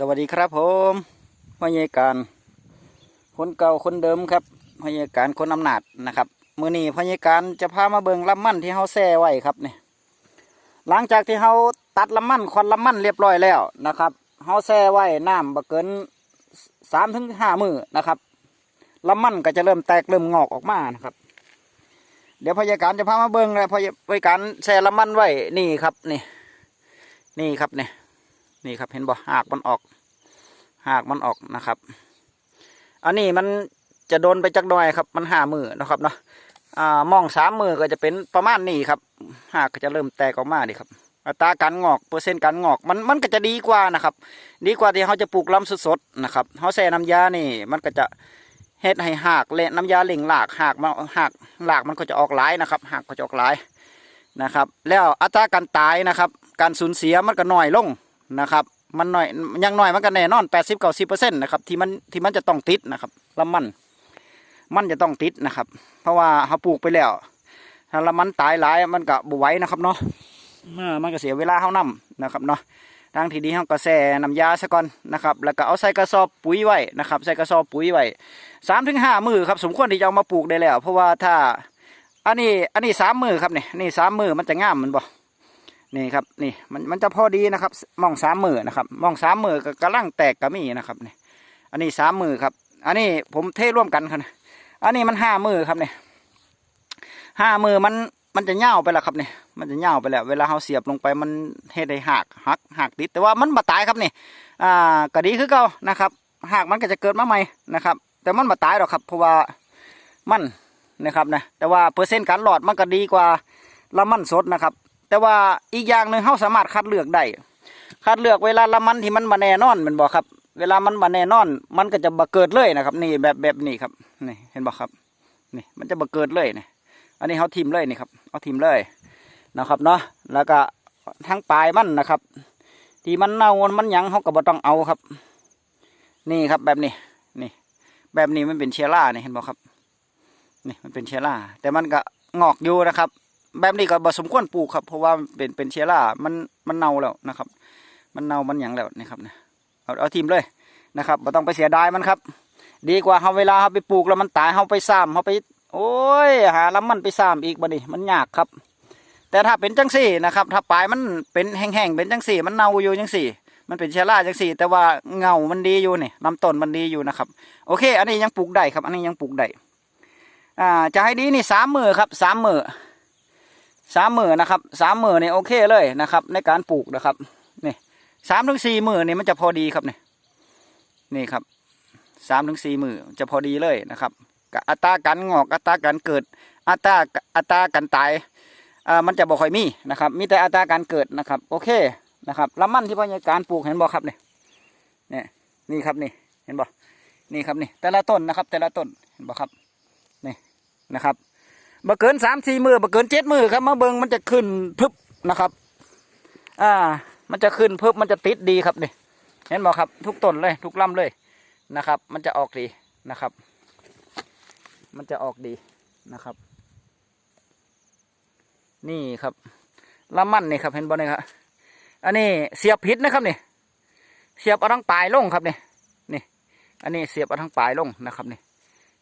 สวัสดีครับผมพยาการคนเก่าคนเดิมครับพยาการคนอำนาจนะครับมือนี้พยาการจะพามาเบิงลำมันที่เขาแซ่ไว้ครับนี่หลังจากที่เขาตัดลำมันควันลำมันเรียบร้อยแล้วนะครับเขาแซ่ไว้น้ำบะเกินสามถึงห้ามือนะครับลำมันก็จะเริ่มแตกเริ่มงอกออกมานะครับ เดี๋ยวพยาการจะพามาเบิงแล้วพยพยาการแช่ลำมันไว้นี่ครับนี่นี่ครับเนี่ย นี่ครับเห็นบ่หากมันออก หากมันออกนะครับ อันนี้มันจะโดนไปจักหน่อยครับ มันห้ามือนะครับเนาะอ่ามองสามมือก็จะเป็นประมาณนี้ครับ หากก็จะเริ่มแตกออกมาดิครับอัตราการงอกเปอร์เซ็นต์การงอกมันมันก็จะดีกว่านะครับ ดีกว่าที่เขาจะปลูกลำสดๆนะครับเขาใส่น้ำยานี่ มันก็จะเฮ็ดให้หากและน้ำยาเล่งหลากหากมันหากหลากมันก็จะออกหลายนะครับ หากก็จะออกหลายนะครับ แล้วอัตราการตายนะครับ การสูญเสียมันก็น้อยลง นะครับ มันหน่อยยังหน่อยมันก็แน่นอน80 90เปอร์เซ็นต์นะครับที่มันที่มันจะต้องติดนะครับลำมันมันจะต้องติดนะครับ เพราะว่าเขาปลูกไปแล้วถ้าลำมันตายหลายมันก็บไหวนะครับเนาะเมื่อมันก็เสียเวลาเขานำนะครับเนาะทางที่ดีเขาก็แช่น้ำยาซะก่อนนะครับ แล้วก็เอาใส่กระสอบปุ๋ยไว้นะครับ ใส่กระสอบปุ๋ยไว้สามถึงห้ามือครับสมควรที่จะเอามาปลูกได้แล้ว เพราะว่าถ้าอันนี้อันนี้สามมือครับเนี่ยนี่สามมือมันจะง่ามมันบ่ นี่ครับนี่มันมันจะพอดีนะครับมองสามมือนะครับมองสามมือก็กระลังแตกกระมี่นะครับนี่อันนี้สามมือครับ อันนี้ผมเทร่วมกันครับนะอันนี้มันห้ามือครับเนี่ยห้ามือมันมันจะเน่าไปแล้วครับเนี่ยมันจะเน่าไปแล้ว เวลาเราเสียบลงไปมันเฮ็ดให้หักหักหักติด แต่ว่ามันบ่ตายครับนี่อ่าก็ดีคือเก่านะครับหักมันก็จะเกิดมาใหม่นะครับ แต่มันบ่ตายหรอกครับ เพราะว่ามันนะครับนะแต่ว่าเปอร์เซ็นต์การหลอดมันก็ดีกว่าละมันสดนะครับ แต่ว่าอีกอย่างหนึ่งเขาสามารถคัดเลือกได้คัดเลือกเวลาละมันที่มันมาแน่นอนแมันบอกครับ เวลามันมาแน่นอน มันก็จะบะเกิดเลยนะครับ นี่แบบแบบนี้ครับนี่เห็นบอกครับ นี่มันจะบะเกิดเลยนี่อันนี้เขาทิมเลยนี่ครับเอาทิมเลยนะครับเนาะแล้วก็ทั้งปลายมันนะครับ ที่มันเน่ามันยังเขาก็บ่ต้องเอาครับ นี่ครับแบบนี้นี่ แบบนี้มันเป็นเชื้อรานี่เห็นบอกครับ นี่มันเป็นเชื้อราแต่มันก็งอกอยู่นะครับ แบบนี้ก็บสมควรปลูกครับ เพราะว่าเป็นเป็นเชื้อรามันมันเน่าแล้วนะครับ มันเน่ามันหยังแล้วนะครับนะเอาเอาทีมเลยนะครับบ่ต้องไปเสียดายมันครับ ดีกว่าเฮาเวลาเฮาไปปลูกแล้วมันตายเฮาไปซ้ำเฮาไป โอ้ยหาลำมันไปซ้ำอีกบ่นี่มันยากครับ แต่ถ้าเป็นจังสี่นะครับ ถ้าปลายมันเป็นแห้งๆเป็นจังสี่ มันเน่าอยู่จังสี่ มันเป็นเชื้อราจังสี่ แต่ว่าเงามันดีอยู่นี่ลำต้นมันดีอยู่นะครับโอเค อันนี้ยังปลูกได้ครับ อันนี้ยังปลูกได้อ่าจะให้ดีนี่สามมือครับสามมือ สามหมือนนะครับสามหมือนเนี่ยโอเคเลยนะครับ ในการปลูกนะครับนี่สามถึงสี่หมือนเนี่ยมันจะพอดีครับเนี่ยนี่ครับสามถึงสี่หมือจะพอดีเลยนะครับอัตราการงอกอัตราการเกิด อัตราอัตราการตายอ่ามันจะบ่ค่อยมีนะครับ มีแต่อัตราการเกิดนะครับ โอเคนะครับลำมันที่พยาการปลูกเห็นบ่ครับนี่เนี่ยนี่ครับนี่เห็นบ่นี่ครับนี่แต่ละต้นนะครับ แต่ละต้นเห็นบ่ครับนี่นะครับ บ่เกินสามสี่มือบ่เกินเจ็ดมือครับมาเบิงมันจะขึ้นพึบนะครับ อ่า มันจะขึ้นพึบมันจะติดดีครับนี่เห็นบ่ครับ ทุกต้นเลย ทุกลำเลยนะครับ มันจะออกดีนะครับ มันจะออกดีนะครับ นี่ครับลำมันนี่ครับ เห็นบ่เนี่ยครับอันนี้เสียบพิษนะครับนี่เสียบเอาทั้งปลายลงครับนี่นี่ อันนี้เสียบเอาทั้งปลายลงนะครับนี่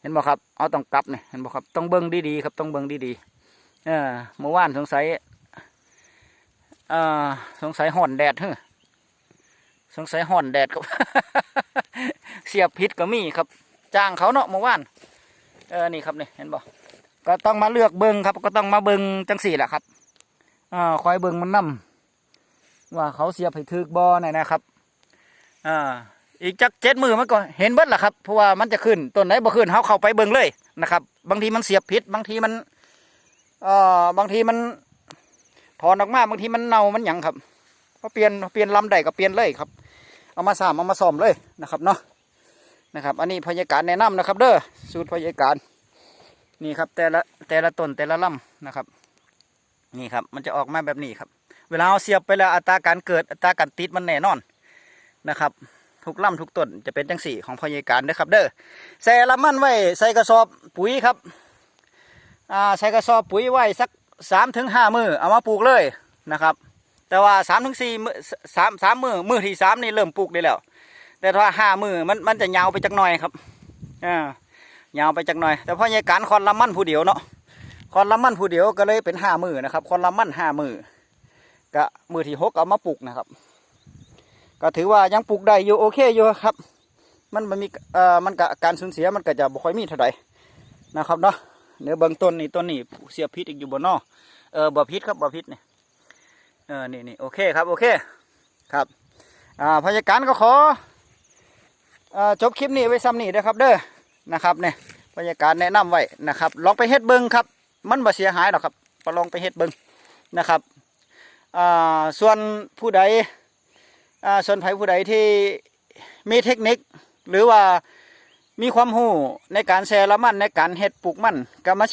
ห็นบ่ครับ เอาต้องกลับเนี่ยเห็นบ่ครับ ต้องเบิ้งดีๆครับ ต้องเบิ้งดีๆเออเมื่อวานสงสัยเอ่อสงสัยห่อนแดดเฮ้อสงสัยห่อนแดดครับ เสียบพิษก็มีครับ จ้างเขาเนาะเมื่อวาน เออ นี่ครับเนี่ยเห็นบ่ก็ต้องมาเลือกเบิ้งครับ ก็ต้องมาเบิ้งจังสี่แหละครับอ่าคอยเบิ้งมันนํว่าเขาเสียบให้ถึกบ่น่ะนะครับอ่า อีกจักเจ็ดมือมันก็เห็นเบิดแหละครับเพราะว่ามันจะขึ้นต้นไหนบ่ขึ้นเขาเข้าไปเบิ่งเลยนะครับ บางทีมันเสียบผิดบางทีมันเอ่อบางทีมันถอนออกมาบางทีมันเน่ามันหยังครับก็เปลี่ยนเปลี่ยนลำใดก็เปลี่ยนเลยครับ เอามาสามเอามาซ่อมเลยนะครับเนาะนะครับ อันนี้พยาการแนะนำนะครับ เด้อสูตรพยาการนี่ครับ แต่ละแต่ละต้นแต่ละลำนะครับ นี่ครับ มันจะออกมาแบบนี้ครับ เวลาเอาเสียบไปแล้วอัตราการเกิดอัตราการติดมันแน่นอนนะครับ ทุกลำทุกต้นจะเป็นจังสี่ของพยาการเด้อครับ เด้อใส่ละมันไว้ใส่กระสอบปุ๋ยครับอ่าใส่กระสอบปุ๋ยไว้สักสามถึงห้ามือเอามาปลูกเลยนะครับ แต่ว่าสามถึงสี่มือสามสามมือมือที่สามนี่เริ่มปลูกได้แล้ว แต่ถ้าห้ามือมันมันจะยาวไปจักหน่อยครับอ่ายาวไปจักหน่อย แต่พ่อใหญ่การคอนละมันผู้เดียวเนาะคอนละมันผู้เดียวก็เลยเป็นห้ามือนะครับคอนละมันห้ามือก็มือที่หกเอามาปลูกนะครับ ก็ถือว่ายังปลูกได้อยู่โอเคอยู่ครับ มันมันมีเอ่อมันก็การสูญเสียมันก็จะบ่ค่อยมีเท่าไหร่นะครับเนาะเนื้อเบื้องต้นนี่ต้นนี่เสียพิษอีกอยู่บนนอเออบ่พิษครับบ่พิษนี่เออนี่นี่โอเคครับโอเคครับอ่าพยาการก็ขอเอ่อจบคลิปนี้ไว้ซ้ำนี่เด้ครับเด้อนะครับเนี่ยพยาการแนะนำไว้นะครับ ลองไปเฮ็ดเบิ้งครับ มันบ่เสียหายหรอกครับลองไปเฮ็ดเบิ้งนะครับอ่าส่วนผู้ใดา ส่วนไผผู้ใดที่มีเทคนิค หรือว่ามีความหู้ในการแชร์ละมันในการเฮ็ดปลูกมันก็มาแชร์